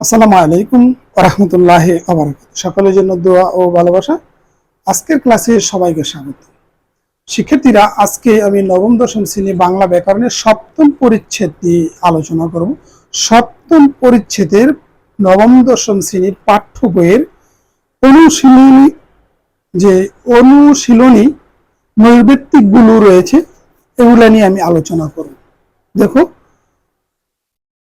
আসসালামু আলাইকুম রহমতুল্লাহ সকলের জন্য দোয়া ও ভালোবাসা। আজকের ক্লাসে সবাইকে স্বাগত। শিক্ষার্থীরা, আজকে আমি নবম, দশম শ্রেণি বাংলা ব্যাকরণের সপ্তম পরিচ্ছেদ নিয়ে আলোচনা করব। সপ্তম পরিচ্ছেদের নবম, দশম শ্রেণির পাঠ্য বইয়ের অনুশীলনী, যে অনুশীলনী নৈর্ব্যক্তিকগুলো রয়েছে, এগুলা নিয়ে আমি আলোচনা করব। দেখো,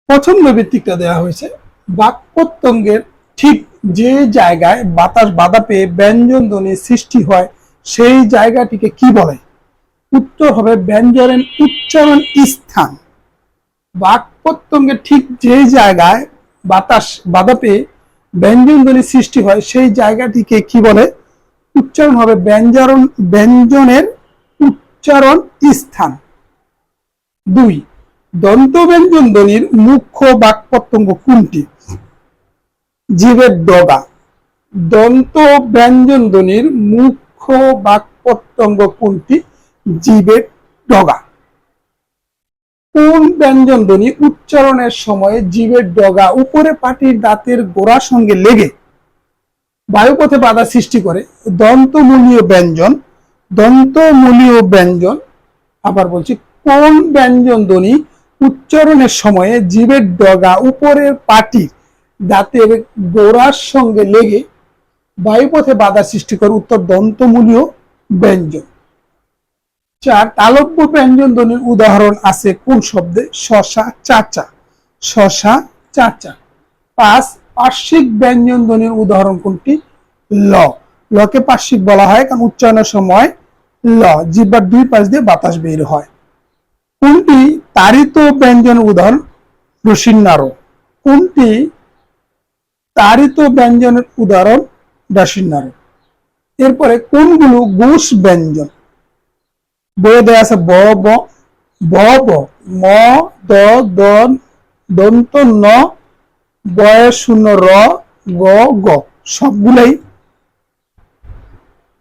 প্রথম নৈবেত্তিকটা দেওয়া হয়েছে। বাক প্রত্যঙ্গের ঠিক যে জায়গায় বাতাস বাধা পেয়ে ব্যঞ্জন ধ্বনির সৃষ্টি হয়, সেই জায়গাটিকে কি বলে? উত্তর হবে ব্যঞ্জনের উচ্চারণ স্থান। বাক প্রত্যঙ্গের ঠিক যে জায়গায় বাতাস বাধা পেয়ে ব্যঞ্জন ধ্বনির সৃষ্টি হয়, সেই জায়গাটিকে কি বলে? উচ্চারণ হবে ব্যঞ্জন ব্যঞ্জনের উচ্চারণ স্থান। দুই দন্ত ব্যঞ্জন ধ্বনির মুখ্য বাক প্রত্যঙ্গ কোনটি? জীবের ডগা। দন্ত ব্যঞ্জন ধ্বনির মুখ্য বাক প্রত্যঙ্গ কোনটি? জীবের ডগা। কোন ব্যঞ্জন ধ্বনি উচ্চারণের সময় জীবের ডগা উপরে পাটির দাঁতের গোড়ার সঙ্গে লেগে বায়ুপথে বাধা সৃষ্টি করে? দন্তমূলীয় ব্যঞ্জন। দন্তমূলীয় ব্যঞ্জন। আবার বলছি, কোন ব্যঞ্জন ধ্বনি উচ্চারণের সময়ে জীবের ডগা উপরের পাটির দাঁতের গোড়ার সঙ্গে লেগে বায়ুপথে বাধা সৃষ্টি করে উত্তর দন্তমূলীয় ব্যঞ্জন। চার, তালব্য ব্যঞ্জন ধ্বনির উদাহরণ আছে কোন শব্দে? শশা চাচা শশা চাচা। পাঁচ, পার্শ্বিক ব্যঞ্জন ধ্বনির উদাহরণ কোনটি? ল। লকে পার্শ্বিক বলা হয় কারণ উচ্চারণের সময় ল জিব্বার দুই পাশ দিয়ে বাতাস বের হয়। কোনটি তারিত ব্যঞ্জন উদাহরণ? রসিন্নার কোনটি তারিত ব্যঞ্জনের উদাহরণ? রসিন্নার এরপরে কোনগুলো ঘুষ ব্যঞ্জন? দেওয়া আছে ব ব ব ব, ম, দ দ, দন্ত, ন, বয়, শূন্য, র, গ গ, সবগুলাই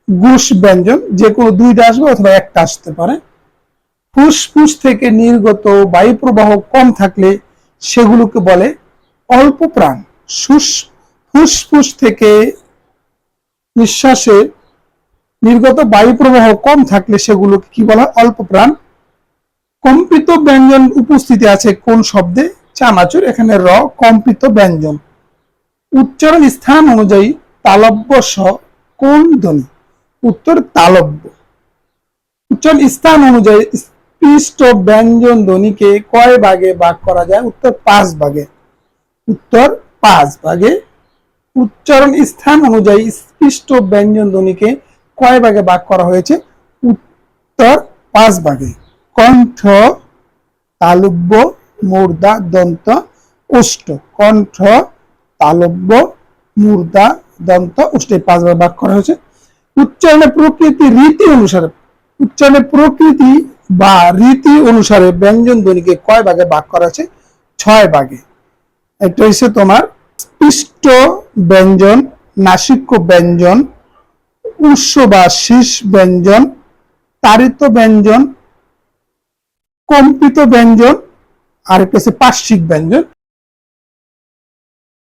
ঘুষ ব্যঞ্জন। যে কোনো দুইটা আসবে অথবা একটা আসতে পারে। ফুসফুস থেকে নির্গত বায়ু প্রবাহ কম থাকলে সেগুলোকে বলে অল্প প্রাণ। ফুসফুস থেকে নিঃশ্বাসে নির্গত বায়ু প্রবাহ কম থাকলে সেগুলোকে কি বলা অল্প প্রাণ। কম্পিত ব্যঞ্জন উপস্থিতি আছে কোন শব্দে? চানাচুর, এখানে র, কম্পিত ব্যঞ্জন। উচ্চারণ স্থান অনুযায়ী তালব্য স, কোন ধ্বনি? উত্তর তালব্য। উচ্চারণ স্থান অনুযায়ী স্পৃষ্ট ব্যঞ্জন ধ্বনিকে কয় ভাগে ভাগ করা যায়? উত্তর পাঁচ ভাগে। উত্তর পাঁচ ভাগে। উচ্চারণ স্থান অনুযায়ী স্পৃষ্ট ব্যঞ্জন ধ্বনিকে কয় ভাগে ভাগ করা হয়েছে? উত্তর পাঁচ ভাগে। কণ্ঠ, তালব্য মূর্ধা দন্ত, উষ্ট। কণ্ঠ, তালব্য মূর্ধা দন্ত, উষ্ট পাঁচ ভাগে ভাগ করা হয়েছে। উচ্চারণের প্রকৃতি রীতি অনুসারে উচ্চারণের প্রকৃতি বা রীতি অনুসারে ব্যঞ্জন ধ্বনিকে কয় ভাগে ভাগ করা আছে? ছয় ভাগে। একটা হচ্ছে তোমার পিষ্ট ব্যঞ্জন, নাসিক্য ব্যঞ্জন উৎস বা শীষ ব্যঞ্জন, তারিত ব্যঞ্জন, কম্পিত ব্যঞ্জন আর একটা হচ্ছে পার্শ্বিক ব্যঞ্জন।